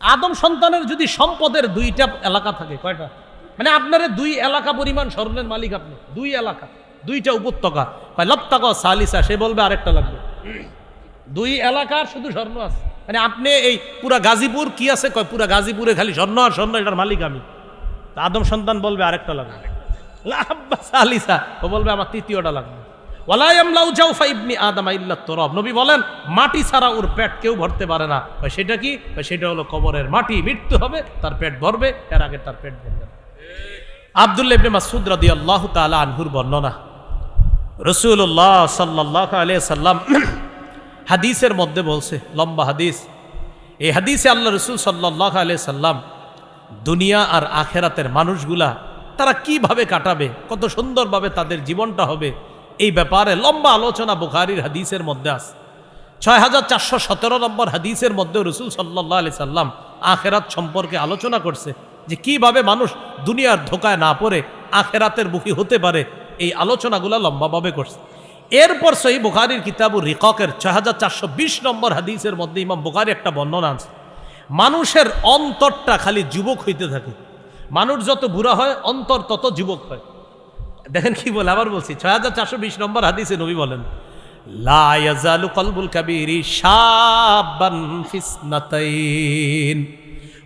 আদম সন্তানের যদি সম্পদের দুইটা এলাকা থাকে, কয়টা? মানে আপনার দুই এলাকা পরিমাণ স্বর্ণের মালিক আপনি, দুই এলাকা, দুইটা উপত্যকা। কয় লপ্তাকা সালিসা, সে বলবে আরেকটা লাগবে। দুই এলাকার শুধু স্বর্ণ আছে। মানে আপনি এই পুরা গাজীপুর কি আছে? কয়, পুরা গাজীপুরে খালি স্বর্ণ আর স্বর্ণ, এটার মালিক আমি। আদম সন্তান বলবে আরেকটা লাগবে। লাব্বা সালিসা, ও বলবে আমার তৃতীয়টা লাগবে। ওয়ালায়াম লাউ জাউফা ইবনি আদামা ইল্লা তরব। নবী বলেন, মাটি ছাড়া ওর পেট কেউ ভরতে পারে না। সেটা কি? সেটা হলো কবরের মাটি, মৃত্যু হবে, তার পেট ভরবে, এর আগে তার পেট ভরবে না। আব্দুল্লাহ ইবনে মাসউদ রাদিয়াল্লাহু তাআলা আনহুর বর্ণনা। রসুল্লাহ সাল্লাহ আলিয়া সাল্লাম হাদিসের মধ্যে বলছে, লম্বা হাদিস, এই হাদিসে আল্লাহ রসুল সাল্লাহ আলিয়া সাল্লাম দুনিয়া আর আখেরাতের মানুষগুলা তারা কীভাবে কাটাবে, কত সুন্দরভাবে তাদের জীবনটা হবে এই ব্যাপারে লম্বা আলোচনা বুখারির হাদিসের মধ্যে আছে। ছয় হাজার চারশো সতেরো নম্বর হাদিসের মধ্যে রসুল সাল্লাহ আলি সাল্লাম আখেরাত সম্পর্কে আলোচনা করছে যে কীভাবে মানুষ দুনিয়ার ধোকায় না পড়ে আখেরাতের মুখী হতে পারে, এই আলোচনাগুলো লম্বাভাবে করছে। এরপর সই বুখারির কিতাবুর রিককের ছয় হাজার চারশো বিশ নম্বর হাদিসের মধ্যে ইমাম বুখারি একটা বর্ণনা আছে। মানুষের অন্তরটা খালি যুবক হইতে থাকে। মানুষ যত বুড়া হয়, অন্তর তত যুবক হয়। দেখেন কি বলে, আবার বলছি, ছয় হাজার চারশো বিশ নম্বর হাদিসে নবী বলেন, লা ইয়াজালু কলবুল কাবিরি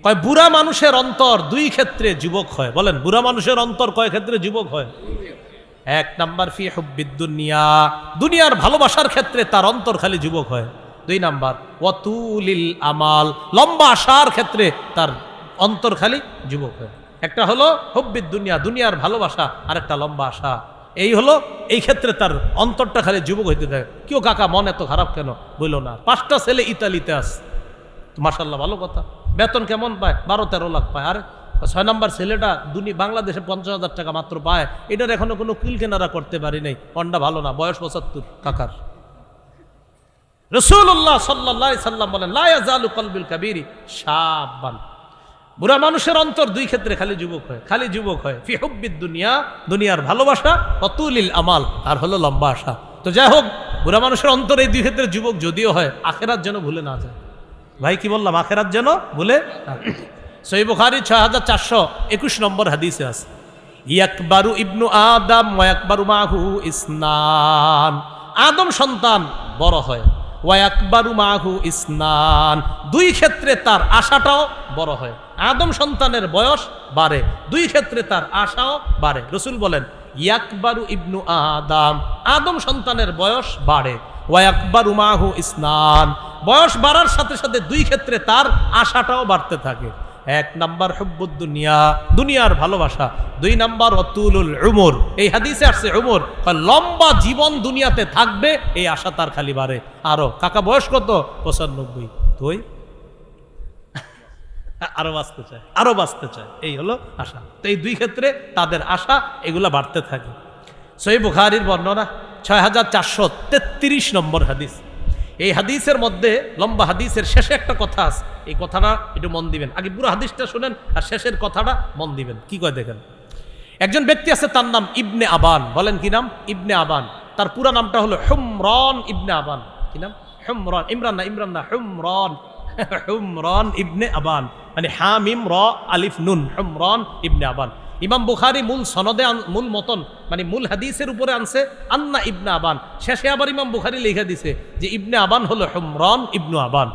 কয়, বুড়া মানুষের অন্তর দুই ক্ষেত্রে যুবক হয়। বলেন, বুড়া মানুষের অন্তর কয় ক্ষেত্রে যুবক হয়? এক নাম্বার, ফি দুনিয়া। দুনিয়ার ভালোবাসার ক্ষেত্রে তার অন্তর খালি যুবক হয়। দুই নাম্বার ওয়াতুলিল আমাল। লম্বা আসার ক্ষেত্রে তার অন্তর খালি যুবক হয়। একটা হলো হুব্বিদ দুনিয়া, দুনিয়ার ভালোবাসা আর একটা লম্বা আশা। এই হলো, এই ক্ষেত্রে তার অন্তরটা খালি যুবক হইতে থাকে। কেউ কাকা, মন এত খারাপ কেন? বইল না। পাঁচটা ছেলে ইতালিতে আস মাসাল্লাহ ভালো কথা। বেতন কেমন পায়? বারো, তেরো লাখ পায়। আর, ছয় নম্বর ছেলেটা দুনি বাংলাদেশে পঞ্চাশ হাজার টাকা মাত্র পায়। এটার এখনও কোনো কিল কেনারা করতে পারি নাই। কন্ডা ভালো না। বয়স পঁচাত্তর। কাকার। রসুল্লাহ সাল্লাহ সাল্লাম বলেন লায়াজালু কলবিল কাবিরি সাবান বুড়া মানুষের অন্তর দুই ক্ষেত্রে খালি যুবক হয়, খালি যুবক হয়। ফি হুব্বিদ দুনিয়া, দুনিয়ার ভালোবাসা অতুলিল আমাল আর হলো লম্বা আশা। তো যাই হোক, বুড়া মানুষের অন্তর এই দুই ক্ষেত্রে যুবক যদিও হয়, আখেরাত যেন ভুলে না যায়। ভাই, কি বললাম? আখেরাত যেন ভুলে সই বুখারি ছয় হাজার চারশো একুশ নম্বর হাদিসে আছে, ইয়াকবারু ইবনু আদম ওয়াকবারু মাহু ইসনান। আদম সন্তান বড় হয় ওয়াকবারু মাহু ইসনান। দুই ক্ষেত্রে তার আশাটাও বড় হয়। আদম সন্তানের বয়স বাড়ে। দুই ক্ষেত্রে তার আশাও বাড়ে। রসুল বলেন, ইয়াকবারু ইবনু আদাম, আদম সন্তানের বয়স বাড়ে। ওয়াকবারু মাহু ইসনান, বয়স বাড়ার সাথে সাথে দুই ক্ষেত্রে তার আশাটাও বাড়তে থাকে। এক নাম্বার দুনিয়া, দুনিয়ার ভালোবাসা। দুই নাম্বার অতুলুল উমর, এই হাদিসে আসছে উমর লম্বা জীবন দুনিয়াতে থাকবে, এই আশা তার খালি বাড়ে। আরও, কাকা বয়স কত? পঁচানব্বই। তুই? আরও বাঁচতে চায়, আরও বাঁচতে চায়। এই হলো আশা। তো এই দুই ক্ষেত্রে তাদের আশা এগুলা বাড়তে থাকে। সই বুখারির বর্ণনা ছয় হাজার চারশো তেত্রিশ নম্বর হাদিস। এই হাদিসের মধ্যে, লম্বা হাদিসের শেষে একটা কথা আছে। এই কথাটা একটু মন দিবেন। আগে পুরো হাদিসটা শুনেন আর শেষের কথাটা মন দিবেন। কি কয় দেখেন? একজন ব্যক্তি আছে, তার নাম ইবনে আবান। বলেন কি নাম? ইবনে আবান। তার পুরো নামটা হলো হুমরন ইবনে আবান। কি নাম? হুমরন। ইমরান না ইমরান না, হুমরন। হুমরন ইবনে আবান। মানে হামিম র আলিফ নুন, হুমরন ইবনে আবান। ইমাম বুখারি মূল সনদে মূল মতন মানে মূল হাদিসের উপরে আনছে, আন্না ইবনে আবান। শেষে আবার ইমাম বুখারি লিখে দিছে যে ইবনে আবান হলো হুমরন ইবনু আবান।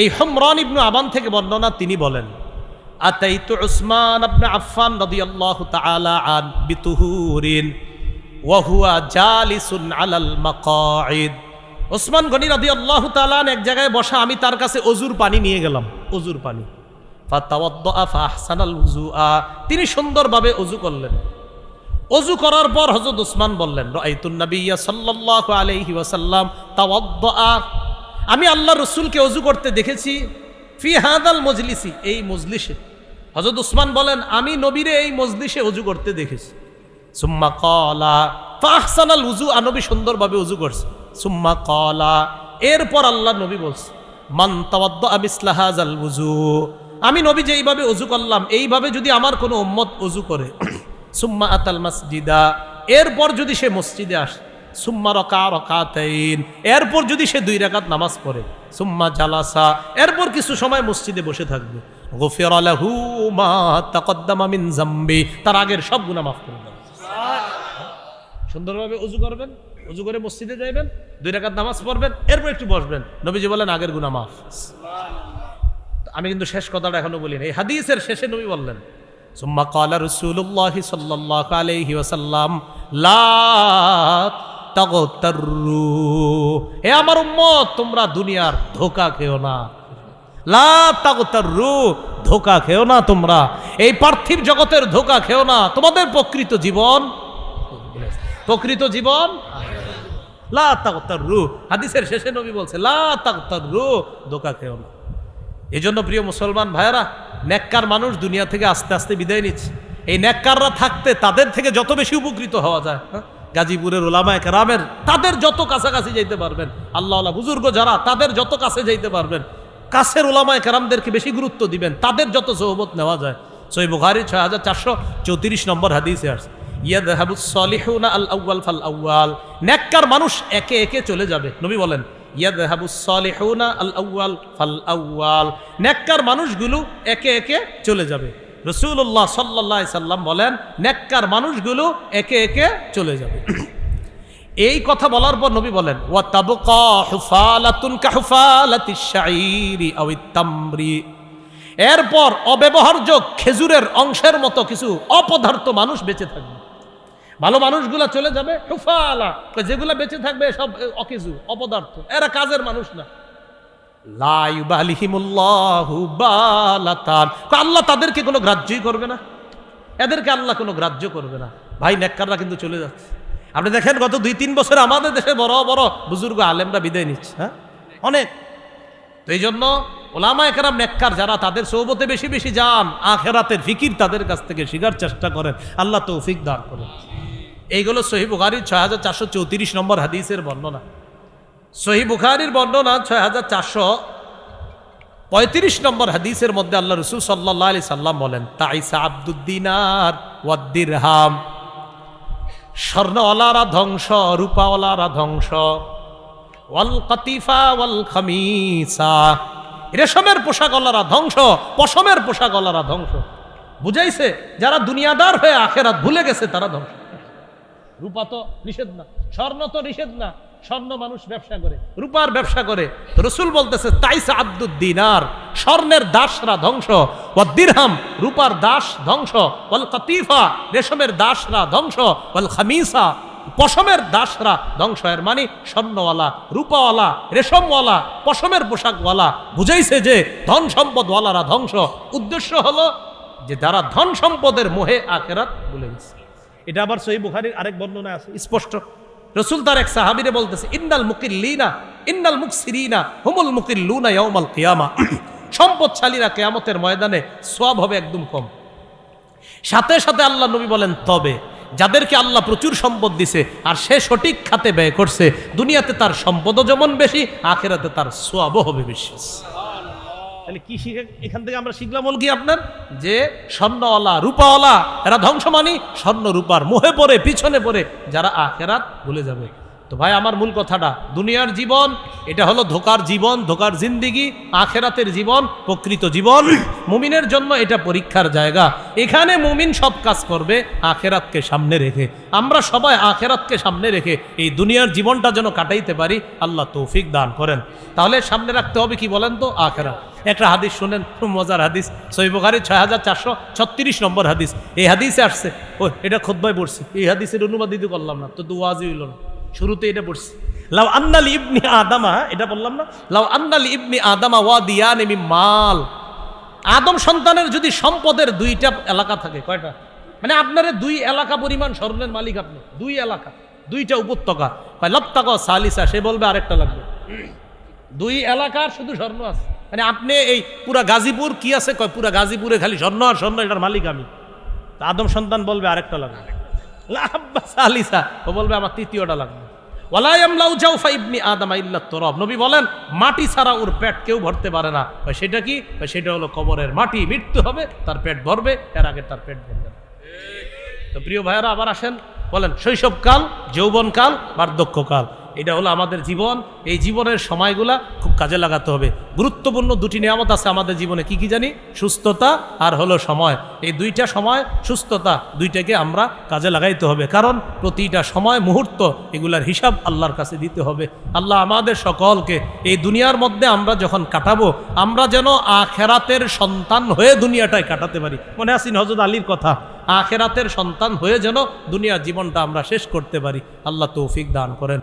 এই হুমরন ইবনু আবান থেকে বর্ণনা তিনি বলেন, আতাইতু উসমান আবনে আফফান রাদিয়াল্লাহু তাআলা আন বিতুহুরিন, ওয়া হুয়া জালিসুন আলাল মাকাইদ ওসমান গনি রাদিয়াল্লাহু তাআলা এক জায়গায় বসা, আমি তার কাছে অজুর পানি নিয়ে গেলাম। অজুর পানি। তিনি সুন্দরভাবে অজু করলেন। অজু করার পর হযরত উসমান বললেন তাওয়াদ্দা আমি আল্লাহ রসুলকে অজু করতে দেখেছি, ফি হাদাল মজলিসি, এই মজলিসে। হজরত উসমান বলেন, আমি নবীরে এই মজলিসে অজু করতে দেখেছি। সুম্মা কলা ফাহসানাল উজু আনবী সুন্দরভাবে উজু করছে। সুম্মা কলা এরপর আল্লাহ নবী বলছে, মান তাওয়াদ্দা আবিসলাহাজাল উজু আমি নবী যে এইভাবে অজু করলাম, এইভাবে যদি আমার কোনো উম্মত অজু করে, সুম্মা আতাল মসজিদা, এরপর যদি সে মসজিদে আসে, সুম্মা রকা রকাতাইন, এরপর যদি সে দুই রাকাত নামাজ পড়ে, সুম্মা জালাসা, এরপর কিছু সময় মসজিদে বসে থাকবে। গফির আলাহু মা তাকদ্দামা মিন জাম্বি, তার আগের সব গুনাহ মাফ করে দেবে। সুন্দরভাবে উজু করবেন উজু করে মসজিদে যাইবেন, দুই রাকাত নামাজ পড়বেন, এরপর একটু বসবেন। নবীজি বলেন, আগের গুনাহ মাফ। আমি কিন্তু শেষ কথাটা এখনও বলি না এই হাদিসের শেষে নবী বললেন, সুম্মা কালা রসুল্লাহ সাল্লাহ আলাইহি ওয়াসাল্লাম, লা তাগতাররু। হে আমার উম্মত, তোমরা দুনিয়ার ধোকা খেও না। লা তাগতাররু, ধোকা খেও না তোমরা। এই পার্থিব জগতের ধোকা খেও না। তোমাদের প্রকৃত জীবন প্রকৃত জীবন, লা তাগতাররু। হাদিসের শেষে নবী বলছে, লা তাগতাররু, ধোকা খেও না। এই জন্য প্রিয় মুসলমান ভাইয়েরা, নেককার মানুষ দুনিয়া থেকে আস্তে আস্তে বিদায় নিচ্ছে। এই নেককাররা থাকতে তাদের থেকে যত বেশি উপকৃত হওয়া যায় হ্যাঁ? গাজীপুরের ওলামায় কেরামের তাদের যত কাছাকাছি যাইতে পারবেন আল্লাহ বুজুর্গ যারা, তাদের যত কাছে যাইতে পারবেন, কাছের ওলামায় কেরামদেরকে বেশি গুরুত্ব দিবেন, তাদের যত সহবত নেওয়া যায়। সই বুখারি ছয় হাজার চারশো চৌত্রিশ নম্বর হাদিসে আসছে। নেককার মানুষ একে একে চলে যাবে। নবী বলেন নেককার মানুষগুলো একে একে চলে যাবে। রসুল্লাহ সাল্লাহ সাল্লাম বলেন, নেককার মানুষগুলো একে একে চলে যাবে। এই কথা বলার পর নবী বলেন এরপর অব্যবহার্য খেজুরের অংশের মতো কিছু অপদার্থ মানুষ বেঁচে থাকবে। ভালো মানুষগুলো চলে যাবে, হুফালা। যেগুলা বেঁচে থাকবে সব অকিজু, অপদার্থ। এরা কাজের মানুষ না। আল্লাহ তাদেরকে কোনো গ্রাহ্যই করবে না। এদেরকে আল্লাহ কোনো গ্রাহ্য করবে না। ভাই, নেককাররা কিন্তু চলে যাচ্ছে। আপনি দেখেন গত দুই, তিন বছর আমাদের দেশে বড় বড় বুজুর্গ আলেমরা বিদায় নিচ্ছে হ্যাঁ? অনেক। তো এই জন্য ওলামা একরাম নেককার যারা, তাদের সৌবতে বেশি বেশি যান। আখেরাতের ফিকির তাদের কাছ থেকে শিকার চেষ্টা করেন। আল্লাহ তৌফিক দান করেন। এইগুলো সহি বুখারির ছয় হাজার চারশো চৌত্রিশ নম্বর হাদিসের বর্ণনা। সহি বুখারির বর্ণনা ছয় হাজার চারশো পঁয়ত্রিশ নম্বর হাদিসের মধ্যে আল্লাহ রসুল সাল্লাহ আলি সাল্লাম বলেন, তাইসা আব্দুদ্দিনার ওয়াদ্দিরহাম স্বর্ণওয়ালারা ধ্বংস, রূপাওয়ালারা ধ্বংস। ওয়াল কাতিফা ওয়াল খামিসা। রেশমের পোশাক পোশাকওয়ালারা ধ্বংস, পশমের পোশাকওয়ালারা ধ্বংস। বুঝাইছে, যারা দুনিয়াদার হয়ে আখেরাত ভুলে গেছে, তারা ধ্বংস। রূপা তো নিষেধ না, স্বর্ণ তো নিষেধ না, স্বর্ণ মানুষ ব্যবসা করে, রূপার ব্যবসা করে। রসুল বলতেছে, তাইসা আব্দুদ্দিনার স্বর্ণের দাসরা ধ্বংস ও দিরহাম, রূপার দাস ধ্বংস, ওয়াল কতিফা, রেশমের দাসরা ধ্বংস, ওয়াল খামিসা, পশমের দাসরা ধ্বংস। এর মানে স্বর্ণওয়ালা, রূপাওয়ালা, রেশমওয়ালা, পশমের পোশাকওয়ালা। বুঝাইছে যে ধন সম্পদওয়ালারা ধ্বংস। উদ্দেশ্য হলো যে যারা ধন সম্পদের মোহে আখেরাত ভুলে গেছে। এটা আবার সহি বুখারির আরেক বর্ণনা আছে, স্পষ্ট। রসুল তার এক সাহাবিরে বলতেছে, ইন্নাল মুকিল্লিনা, ইন্নাল মুকসিরিনা, হুমুল মুকিল্লুনা ইয়াউমাল কিয়ামা। সম্পদশালীরা কেয়ামতের ময়দানে সব হবে একদম কম। সাথে সাথে আল্লাহ নবী বলেন, তবে যাদেরকে আল্লাহ প্রচুর সম্পদ দিছে আর সে সঠিক খাতে ব্যয় করছে, দুনিয়াতে তার সম্পদও যেমন বেশি, আখেরাতে তার সোয়াবও হবে বেশি। তাহলে কি শিখে এখান থেকে আমরা শিখলাম হল কি আপনার? যে স্বর্ণওয়ালা, রূপাওয়ালা, এরা ধ্বংস মানি স্বর্ণ রূপার মোহে পড়ে, পিছনে পড়ে, যারা আখেরাত ভুলে যাবে। তো ভাই, আমার মূল কথাটা, দুনিয়ার জীবন, এটা হলো ধোকার জীবন, ধোকার জিন্দিগি, আখেরাতের জীবন, প্রকৃত জীবন। মুমিনের জন্য এটা পরীক্ষার জায়গা। এখানে মুমিন সব কাজ করবে, আখেরাতকে সামনে রেখে। আমরা সবাই আখেরাতকে সামনে রেখে এই দুনিয়ার জীবনটা যেন কাটাইতে পারি, আল্লাহ তৌফিক দান করেন। তাহলে সামনে রাখতে হবে কি বলেন তো? আখেরাত। একটা হাদিস শুনেন, মজার হাদিস। সৈবখারি ছয় হাজার চারশো ছত্রিশ নম্বর হাদিস। এই হাদিসে আসছে, ও, এটা খোদ্বায় পড়ছি। এই হাদিসের অনুবাদ দিতে করলাম না, তো দুয়াজি হইল না। শুরুতে এটা পড়ছি। লাউ আন্নাল ইবনি আদামা, এটা বললাম না? লাউ আন্নাল ইবনি আদামা ওয়া দিয়া নেমি মাল। আদম সন্তানের যদি সম্পদের দুইটা এলাকা থাকে, কয়টা? মানে আপনার দুই এলাকা পরিমাণ স্বর্ণের মালিক আপনি, দুই এলাকা, দুইটা উপত্যকা। লপ্তাকা সালিসা, সে বলবে আরেকটা লাগবে। দুই এলাকার শুধু স্বর্ণ আছে। মানে আপনি এই পুরা গাজীপুর কি আছে কয়? পুরা গাজীপুরে খালি স্বর্ণ আর স্বর্ণ, এটার মালিক আমি। তা আদম সন্তান বলবে আরেকটা লাগবে। লাব্বা সালিসা, ও বলবে আমার তৃতীয়টা লাগবে। ওয়ালায়াম লাউ জাউফা ইবনি আদামা ইল্লা তরব। নবী বলেন, মাটি ছাড়া ওর পেট কেউ ভরতে পারে না। সেটা কি? সেটা হলো কবরের মাটি, মৃত্যু হবে, তার পেট ভরবে, এর আগে তার পেট ভরবে তো প্রিয় ভাইয়েরা, আবার আসেন, বলেন, শৈশবকাল, যৌবনকাল, বার্ধক্যকাল। এটা হলো আমাদের জীবন। এই জীবনের সময়গুলা খুব কাজে লাগাতে হবে। গুরুত্বপূর্ণ দুটি নিয়ামত আছে আমাদের জীবনে। কি কি জানি? সুস্থতা আর হলো সময়। এই দুইটা সময়, সুস্থতা দুইটাকে আমরা কাজে লাগাইতে হবে। কারণ প্রতিটা সময়, মুহূর্ত এগুলার হিসাব আল্লাহর কাছে দিতে হবে। আল্লাহ আমাদের সকলকে এই দুনিয়ার মধ্যে আমরা যখন কাটাবো, আমরা যেন আখেরাতের সন্তান হয়ে দুনিয়াটায় কাটাতে পারি। মনে আসিন হজরত আলীর কথা? আখেরাতের সন্তান হয়ে যেন দুনিয়ার জীবনটা আমরা শেষ করতে পারি। আল্লাহ তৌফিক দান করেন।